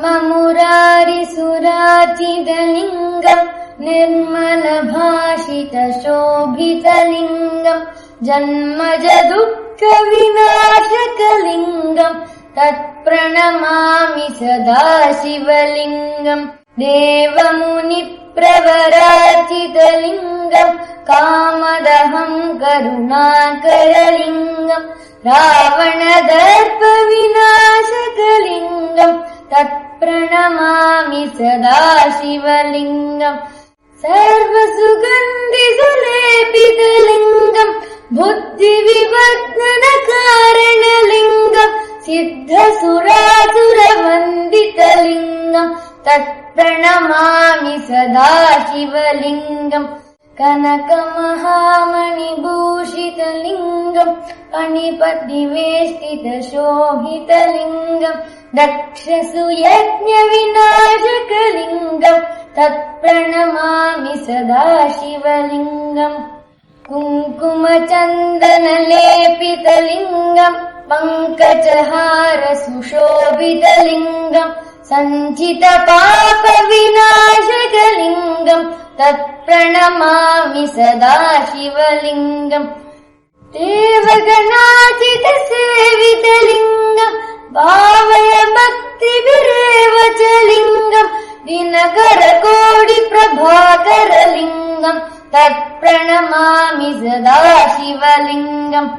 ब्रह्ममुरारिसुराचितलिङ्गम् निर्मलभाषितशोभितलिङ्गम् जन्मज दुःखविनाशकलिङ्गम् तत्प्रणमामि सदा शिवलिङ्गम् देवमुनिप्रवराचितलिङ्गम् कामदहम् करुणाकरलिङ्गम् रावणदर्पविनाशकलिङ्गम् तत्प्रणमामि सदा शिवलिङ्गम्। सर्वसुगन्धिसुलेपितलिङ्गम् बुद्धिविवर्धनकारणलिङ्गम् सिद्धसुरासुरवन्दितलिङ्गम् तत्प्रणमामि सदा शिवलिङ्गम्। कनकमहामणिभूषितलिङ्गम् पणिपतिवेष्टितशोभितलिङ्गम् दक्षसुयज्ञविनाशकलिङ्गम् तत्प्रणमामि सदा शिवलिङ्गम् कुङ्कुमचन्दनलेपितलिङ्गम् पङ्कजहार सुशोभितलिङ्गम् सञ्चितपापविनाशकलिङ्गम् तत्प्रणमामि सदा शिवलिङ्गम् देवगणाचितसेवितलिङ्गम् भावय भक्तिभिरेव च लिङ्गम् दिनकरकोटिप्रभाकरलिङ्गम् तत्प्रणमामि सदा शिवलिङ्गम्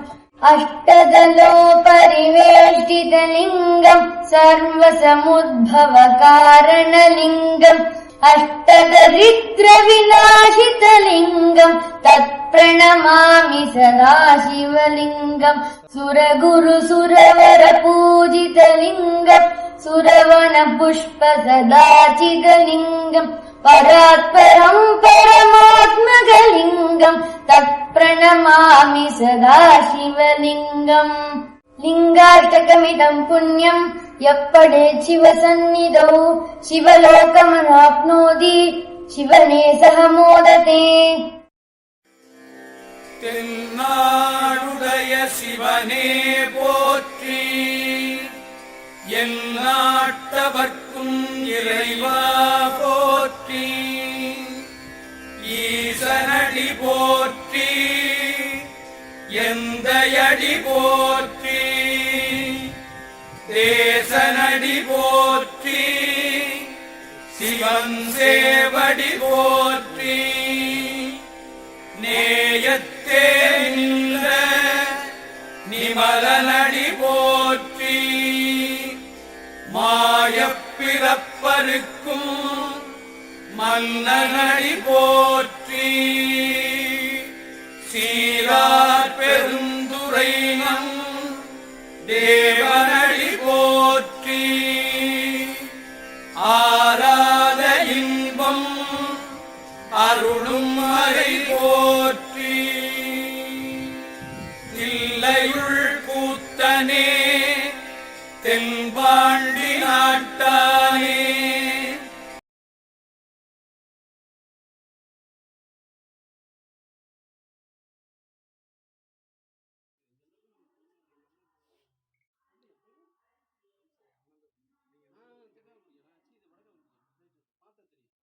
अष्टदलोपरिवेष्टितलिङ्गम् सर्वसमुद्भवकारणलिङ्गम् अष्टदरिद्रविनाशितलिङ्गम् तत्प्रणमामि सदा शिवलिङ्गम् सुरगुरुसुरवरपूजितलिङ्गम् सुरवनपुष्प सदाचितलिङ्गम् परात्परम् परमात्मकलिङ्गम् तत्प्रणमामि सदा शिवलिङ्गम् लिङ्गाष्टकमिदम् पुण्यम् यः पठेत् शिवसन्निधौ शिवलोकमनाप्नोति शिवने सह मोदते தென்னாடுடைய சிவனே போற்றி எந்நாட்டவர்க்கும் இறைவா போற்றி ஈசனடி போற்றி எந்தையடி போற்றி தேசனடி போற்றி சிவம் சேவடி போற்றி. நேயத்தே நின்ற நிமலனடி போற்றி மாயப்பிறப்பருக்கும் மன்னனடி போற்றி. அருளும் மறை போற்றி. இல்லையுள் கூத்தனே தென்பாண்டி நாட்டானே.